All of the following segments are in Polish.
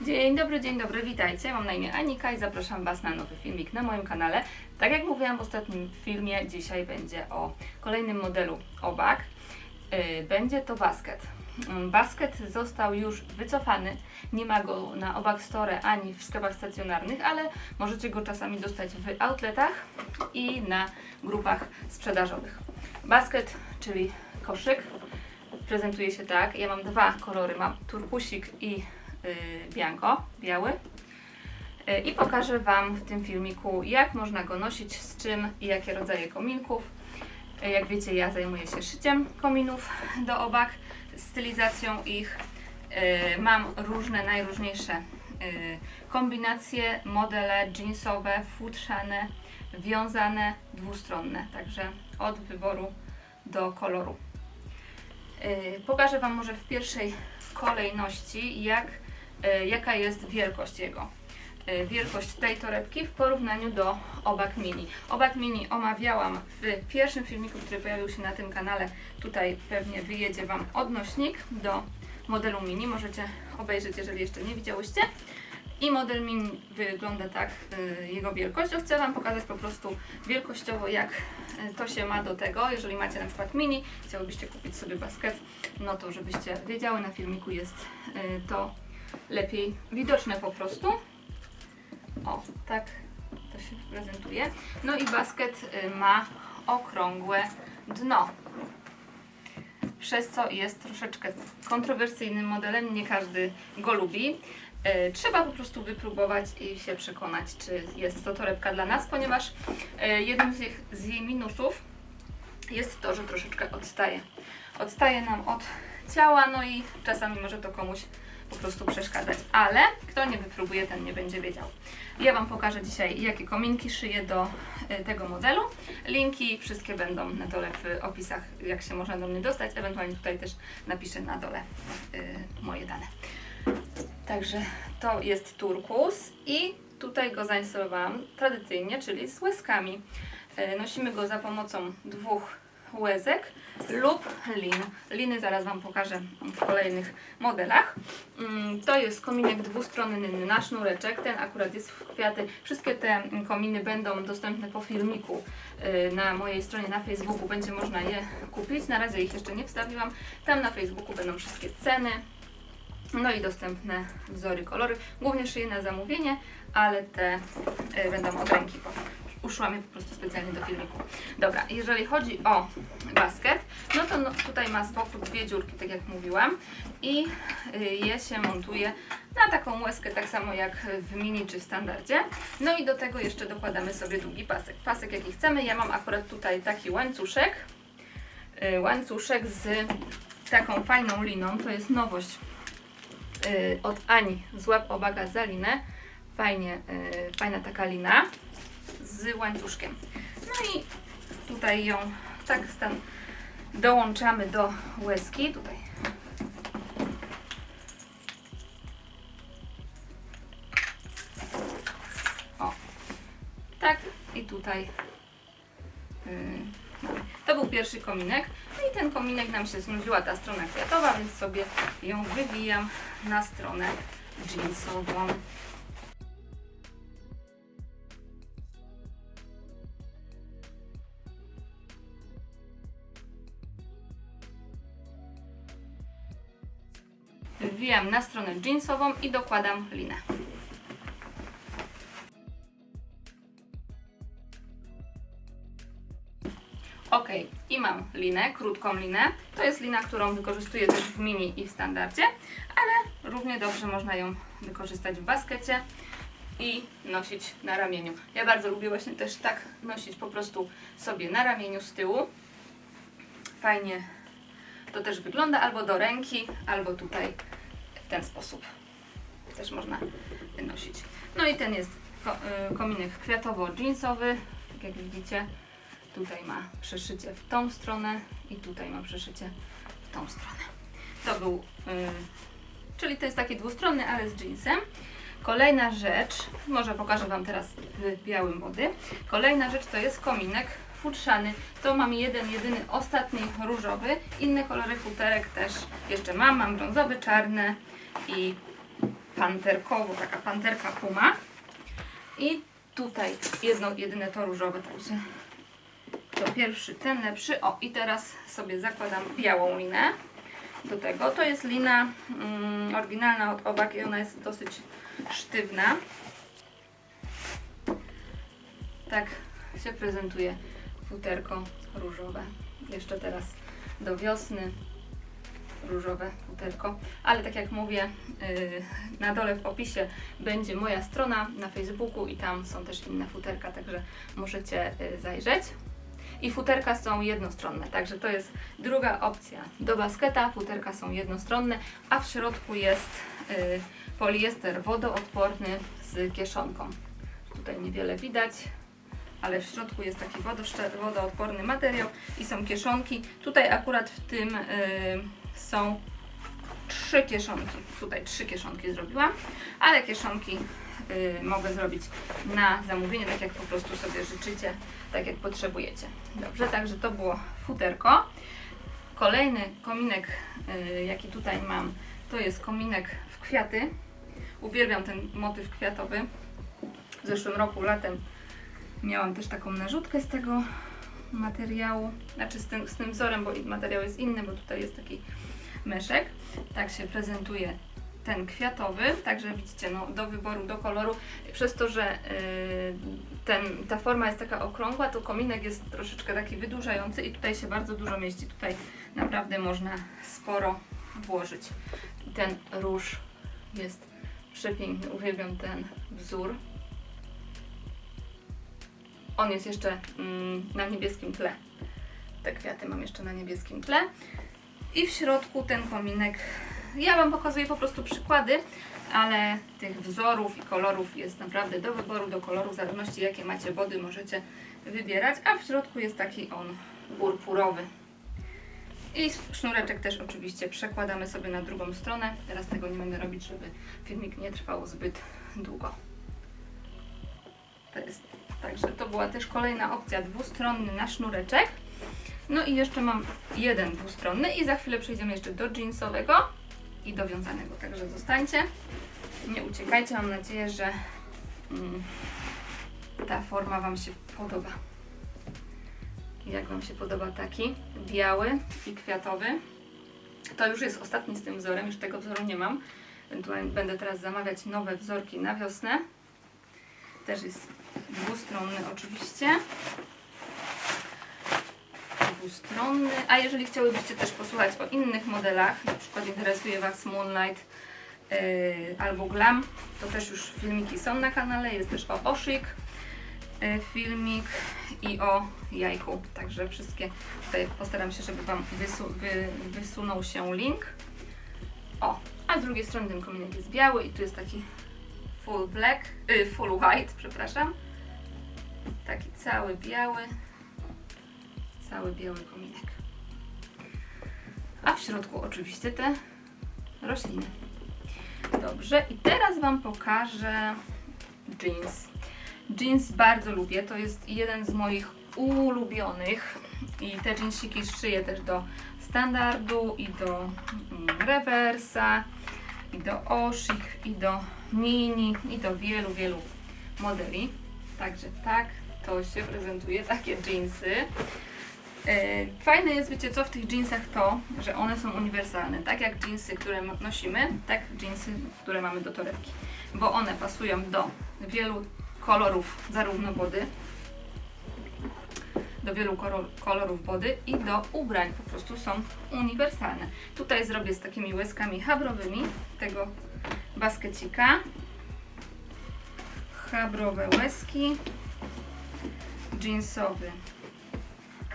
Dzień dobry, dzień dobry, witajcie. Mam na imię Anika i zapraszam Was na nowy filmik na moim kanale. Tak jak mówiłam w ostatnim filmie, dzisiaj będzie o kolejnym modelu obak. Yy, Będzie to basket. Mm, Basket został już wycofany, nie ma go na obak store ani w sklepach stacjonarnych, ale możecie go czasami dostać w outletach i na grupach sprzedażowych. Basket, czyli koszyk, prezentuje się tak. Ja mam dwa kolory, mam turkusik i y, bianco, biały. Y, I pokażę Wam w tym filmiku, jak można go nosić, z czym i jakie rodzaje kominków. Y, Jak wiecie, ja zajmuję się szyciem kominów do obak, stylizacją ich. Mam różne, najróżniejsze kombinacje, modele jeansowe, futrzane, wiązane, dwustronne. Także od wyboru do koloru. Pokażę Wam może w pierwszej kolejności, jak, jaka jest wielkość jego. Y, Wielkość tej torebki w porównaniu do obak mini. Obak mini omawiałam w pierwszym filmiku, który pojawił się na tym kanale. Tutaj pewnie wyjedzie Wam odnośnik do modelu mini. Możecie obejrzeć, jeżeli jeszcze nie widziałyście. I model mini wygląda tak, y, jego wielkość. Chcę Wam pokazać po prostu wielkościowo, jak to się ma do tego. Jeżeli macie na przykład mini, chciałybyście kupić sobie basket, no to żebyście wiedziały, na filmiku jest to lepiej widoczne po prostu. O, tak to się prezentuje. No i basket y, ma okrągłe dno przez co jest troszeczkę kontrowersyjnym modelem, nie każdy go lubi. E, Trzeba po prostu wypróbować i się przekonać, czy jest to torebka dla nas, ponieważ e, jednym z, ich, z jej minusów jest to, że troszeczkę odstaje. Odstaje nam od ciała, no i czasami może to komuś po prostu przeszkadzać, ale kto nie wypróbuje, ten nie będzie wiedział. Ja Wam pokażę dzisiaj, jakie kominki szyję do e, tego modelu. Linki wszystkie będą na dole w opisach, jak się można do mnie dostać. Ewentualnie tutaj też napiszę na dole e, moje dane. Także to jest turkus i tutaj go zainstalowałam tradycyjnie, czyli z łezkami. E, Nosimy go za pomocą dwóch łezek lub lin. Liny zaraz Wam pokażę w kolejnych modelach. Mm, To jest kominek dwustronny na sznureczek. Ten akurat jest w kwiaty. Wszystkie te kominy będą dostępne po filmiku y, na mojej stronie na Facebooku. Będzie można je kupić. Na razie ich jeszcze nie wstawiłam. Tam na Facebooku będą wszystkie ceny. No i dostępne wzory, kolory. Głównie szyję na zamówienie, ale te y, będą od ręki. Uszłam je po prostu specjalnie do filmiku. Dobra, jeżeli chodzi o basket, no to no, tutaj ma z boku dwie dziurki, tak jak mówiłam. I y, je się montuje na taką łezkę, tak samo jak w mini czy w standardzie. No i do tego jeszcze dokładamy sobie długi pasek. Pasek jaki chcemy. Ja mam akurat tutaj taki łańcuszek. Y, łańcuszek z taką fajną liną. To jest nowość y, od Ani z łap obaga za linę. Fajnie, fajna taka lina z łańcuszkiem. No i tutaj ją tak stan dołączamy do łezki. Tutaj. O. Tak i tutaj. y. To był pierwszy kominek. No i ten kominek nam się znudziła ta strona kwiatowa, więc sobie ją wywijam na stronę jeansową. Wwijam na stronę jeansową i dokładam linę. Ok, i mam linę, krótką linę. To jest lina, którą wykorzystuję też w mini i w standardzie, ale równie dobrze można ją wykorzystać w baskecie i nosić na ramieniu. Ja bardzo lubię właśnie też tak nosić po prostu sobie na ramieniu z tyłu. Fajnie to też wygląda albo do ręki, albo tutaj w ten sposób też można nosić. No i ten jest y, kominek kwiatowo-jeansowy, tak jak widzicie. Tutaj ma przeszycie w tą stronę i tutaj ma przeszycie w tą stronę. To był, y, czyli to jest taki dwustronny, ale z jeansem. Kolejna rzecz, może pokażę Wam teraz w białym wody. Kolejna rzecz to jest kominek futrzany. To mam jeden, jedyny, ostatni różowy. Inne kolory futerek też jeszcze mam. Mam brązowy, czarny i panterkowo, taka panterka puma. I tutaj jedno, jedyne to różowe, także to pierwszy, ten lepszy. O, i teraz sobie zakładam białą linę do tego. To jest lina mm, oryginalna od Obak i ona jest dosyć sztywna. Tak się prezentuje futerko różowe. Jeszcze teraz do wiosny różowe futerko. Ale tak jak mówię, yy, na dole w opisie będzie moja strona na Facebooku i tam są też inne futerka, także możecie yy, zajrzeć. I futerka są jednostronne, także to jest druga opcja. Do basketa futerka są jednostronne, a w środku jest yy, poliester wodoodporny z kieszonką. Tutaj niewiele widać, ale w środku jest taki wodoodporny materiał i są kieszonki. Tutaj akurat w tym y, są trzy kieszonki. Tutaj trzy kieszonki zrobiłam, ale kieszonki y, mogę zrobić na zamówienie, tak jak po prostu sobie życzycie, tak jak potrzebujecie. Dobrze, także to było futerko. Kolejny kominek, y, jaki tutaj mam, to jest kominek w kwiaty. Uwielbiam ten motyw kwiatowy. W zeszłym roku latem Miałam też taką narzutkę z tego materiału, znaczy z tym, z tym wzorem, bo materiał jest inny, bo tutaj jest taki myszek. Tak się prezentuje ten kwiatowy, także widzicie, no, do wyboru, do koloru. Przez to, że yy, ten, ta forma jest taka okrągła, to kominek jest troszeczkę taki wydłużający i tutaj się bardzo dużo mieści. Tutaj naprawdę można sporo włożyć. Ten róż jest przepiękny, uwielbiam ten wzór. On jest jeszcze mm, na niebieskim tle. Te kwiaty mam jeszcze na niebieskim tle. I w środku ten kominek. Ja Wam pokazuję po prostu przykłady, ale tych wzorów i kolorów jest naprawdę do wyboru, do koloru, w zależności jakie macie body możecie wybierać, a w środku jest taki on purpurowy. I sznureczek też oczywiście przekładamy sobie na drugą stronę. Teraz tego nie będę robić, żeby filmik nie trwał zbyt długo. To jest, także to była też kolejna opcja, dwustronny na sznureczek. No i jeszcze mam jeden dwustronny i za chwilę przejdziemy jeszcze do jeansowego i do wiązanego. Także zostańcie, nie uciekajcie. Mam nadzieję, że mm, ta forma Wam się podoba. Jak Wam się podoba taki biały i kwiatowy. To już jest ostatni z tym wzorem, już tego wzoru nie mam. Ewentualnie będę teraz zamawiać nowe wzorki na wiosnę. Też jest dwustronny oczywiście. Dwustronny. A jeżeli chciałybyście też posłuchać o innych modelach, na przykład interesuje Was Moonlight yy, albo Glam, to też już filmiki są na kanale. Jest też o Oszyk yy, filmik i o jajku. Także wszystkie tutaj postaram się, żeby Wam wysu wy wysunął się link. O, a z drugiej strony ten kominek jest biały i tu jest taki full black, y, full white, przepraszam. Taki cały biały, cały biały kominek. A w środku oczywiście te rośliny. Dobrze, i teraz Wam pokażę jeans. Jeans bardzo lubię, to jest jeden z moich ulubionych i te jeansiki szyję też do standardu i do mm, rewersa i do oshik i do mini i do wielu, wielu modeli. Także tak to się prezentuje, takie jeansy. E, Fajne jest, wiecie co, w tych jeansach to, że one są uniwersalne. Tak jak jeansy, które nosimy, tak jeansy, które mamy do torebki. Bo one pasują do wielu kolorów, zarówno body, do wielu kolor- kolorów body i do ubrań. Po prostu są uniwersalne. Tutaj zrobię z takimi łezkami habrowymi tego baskecika. Habrowe łezki. Jeansowy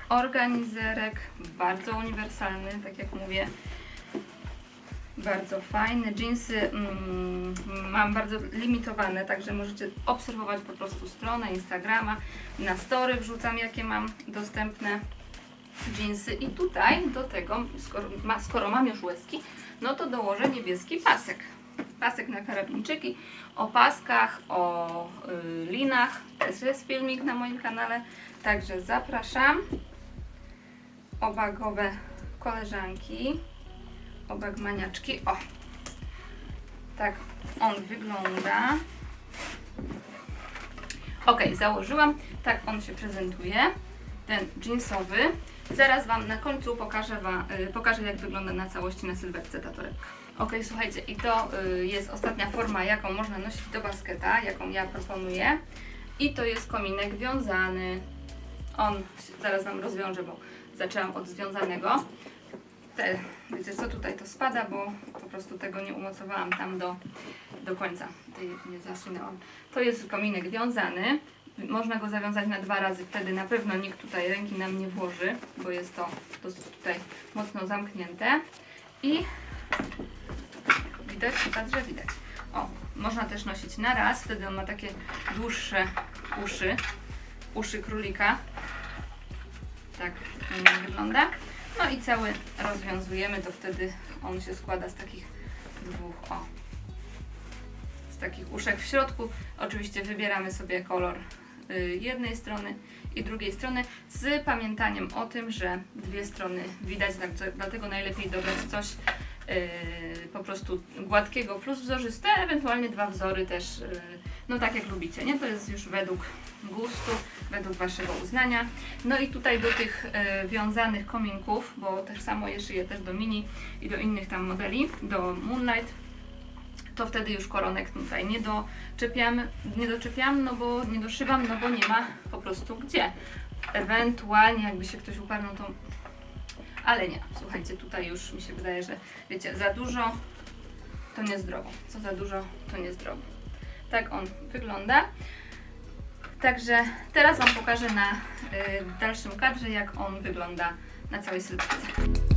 organizerek. Bardzo uniwersalny, tak jak mówię. Bardzo fajne. Jeansy mm, mam bardzo limitowane, także możecie obserwować po prostu stronę Instagrama. Na story wrzucam, jakie mam dostępne jeansy. I tutaj do tego, skoro, ma, skoro mam już łezki, no to dołożę niebieski pasek. Pasek na karabinczyki. O paskach, o y, linach też jest filmik na moim kanale, także zapraszam. Obagowe koleżanki, obag maniaczki. O! Tak on wygląda. Ok, założyłam. Tak on się prezentuje. Ten jeansowy. Zaraz Wam na końcu pokażę, y, pokażę jak wygląda na całości na sylwetce ta torebka. Ok, słuchajcie, i to y, jest ostatnia forma, jaką można nosić do basketa, jaką ja proponuję. I to jest kominek wiązany. On, zaraz Wam rozwiążę, bo zaczęłam od związanego. Te, wiecie co, tutaj to spada, bo po prostu tego nie umocowałam tam do, do końca. Tej nie zasunęłam. To jest kominek wiązany. Można go zawiązać na dwa razy, wtedy na pewno nikt tutaj ręki nam nie włoży, bo jest to dosyć tutaj mocno zamknięte. I widać, patrzę, widać. O, można też nosić na raz, wtedy on ma takie dłuższe uszy, uszy królika. Tak mm, wygląda. No i cały rozwiązujemy, to wtedy on się składa z takich dwóch, o, z takich uszek w środku. Oczywiście wybieramy sobie kolor y, jednej strony i drugiej strony z pamiętaniem o tym, że dwie strony widać, także- dlatego najlepiej dobrać coś po prostu gładkiego plus wzorzyste, ewentualnie dwa wzory też, y, no tak jak lubicie, nie? To jest już według gustu, według Waszego uznania. No i tutaj do tych y, wiązanych kominków, bo też samo je szyję też do mini i do innych tam modeli, do Moonlight, to wtedy już koronek tutaj nie doczepiam, nie doczepiam, no bo nie doszywam, no bo nie ma po prostu gdzie. Ewentualnie jakby się ktoś uparł, no to... Ale nie, słuchajcie, tutaj już mi się wydaje, że wiecie, za dużo to niezdrowo. Co za dużo to niezdrowo. Tak on wygląda. Także teraz Wam pokażę na y, dalszym kadrze, jak on wygląda na całej sylwetce.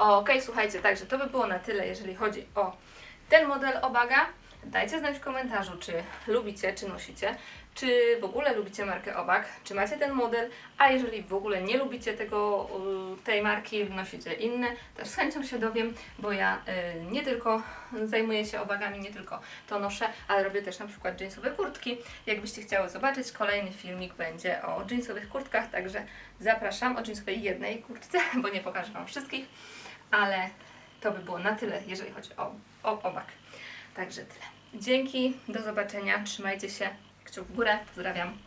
Okej, słuchajcie, także to by było na tyle, jeżeli chodzi o ten model obaga. Dajcie znać w komentarzu, czy lubicie, czy nosicie, czy w ogóle lubicie markę Obak, czy macie ten model, a jeżeli w ogóle nie lubicie tego, y, tej marki, nosicie inne, też z chęcią się dowiem, bo ja y, nie tylko zajmuję się obagami, nie tylko to noszę, ale robię też na przykład jeansowe kurtki. Jakbyście chciały zobaczyć, kolejny filmik będzie o jeansowych kurtkach, także zapraszam o jeansowej jednej kurtce, bo nie pokażę Wam wszystkich ale to by było na tyle, jeżeli chodzi o, o obak. Także tyle. Dzięki, do zobaczenia, trzymajcie się, kciuk w górę, pozdrawiam.